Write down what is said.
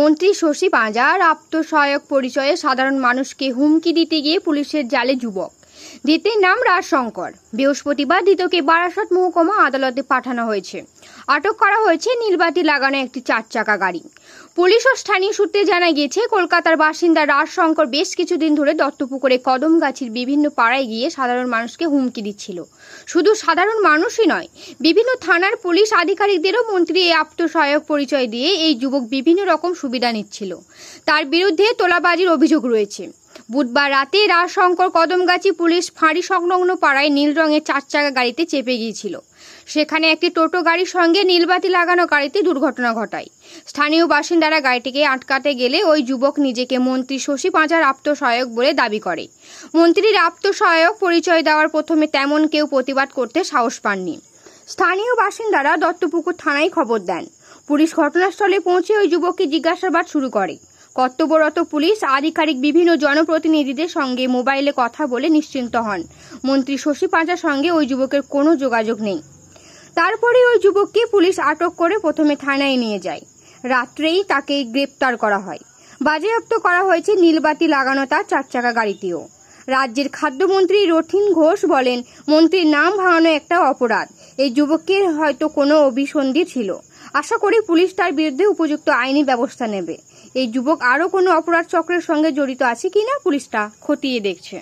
মন্ত্রী শশী পাঁজার আত্মসহায়ক পরিচয়ে সাধারণ মানুষকে হুমকি দিতে গিয়ে পুলিশের জালে যুবক। ধৃতের নাম রাজশঙ্কর। বৃহস্পতিবার ধৃতকে বারাসত মহকুমা আদালতে পাঠানো হয়েছে। আটক করা হয়েছে নীলবাতি লাগানো একটি চার চাকা গাড়ি। পুলিশ ও স্থানীয় সূত্রে জানা গিয়েছে, কলকাতার বাসিন্দা রাজশঙ্কর বেশ কিছুদিন ধরে দত্তপুকুরে কদমগাছির বিভিন্ন পাড়ায় গিয়ে সাধারণ মানুষকে হুমকি দিচ্ছিল। শুধু সাধারণ মানুষই নয়, বিভিন্ন থানার পুলিশ আধিকারিকদেরও মন্ত্রী এই আত্মসহায়ক পরিচয় দিয়ে এই যুবক বিভিন্ন রকম সুবিধা নিচ্ছিল। তার বিরুদ্ধে তোলাবাজির অভিযোগ রয়েছে। বুধবার রাতে রাজশঙ্কর কদমগাছি পুলিশ ফাঁড়ি সংলগ্ন পাড়ায় নীল রঙের চার চাকা গাড়িতে চেপে গিয়েছিল। সেখানে একটি টোটো গাড়ির সঙ্গে নীলবাতি লাগানো গাড়িতে দুর্ঘটনা ঘটায়। স্থানীয় বাসিন্দারা গাড়িটিকে আটকাতে গেলে ওই যুবক নিজেকে মন্ত্রী শশী পাঁজার আত্মসহায়ক বলে দাবি করে। মন্ত্রীর আত্মসহায়ক পরিচয় দেওয়ার প্রথমে তেমন কেউ প্রতিবাদ করতে সাহস পাননি। স্থানীয় বাসিন্দারা দত্তপুকুর থানায় খবর দেন। পুলিশ ঘটনাস্থলে পৌঁছে ওই যুবককে জিজ্ঞাসাবাদ শুরু করে। কর্তব্যরত পুলিশ, আধিকারিক, বিভিন্ন জনপ্রতিনিধিদের সঙ্গে মোবাইলে কথা বলে নিশ্চিন্ত হন। মন্ত্রী শশী পাঁজার সঙ্গে ওই যুবকের কোনো যোগাযোগ নেই। তারপরে ওই যুবককে পুলিশ আটক করে প্রথমে থানায় নিয়ে যায়। রাত্রেই তাকে গ্রেপ্তার করা হয়। বাজেয়াপ্ত করা হয়েছে নীলবাতি লাগানো তার চার চাকা গাড়িটিও। রাজ্যের খাদ্যমন্ত্রী রথিন ঘোষ বলেন, মন্ত্রীর নাম ভাঙানো একটা অপরাধ। এই যুবকের হয়তো কোনো অভিসন্ধি ছিল। আশা করি পুলিশ তার বিরুদ্ধে উপযুক্ত আইনি ব্যবস্থা নেবে। এই যুবক আরও কোনো অপরাধ চক্রের সঙ্গে জড়িত আছে কিনা পুলিশটা খতিয়ে দেখছে।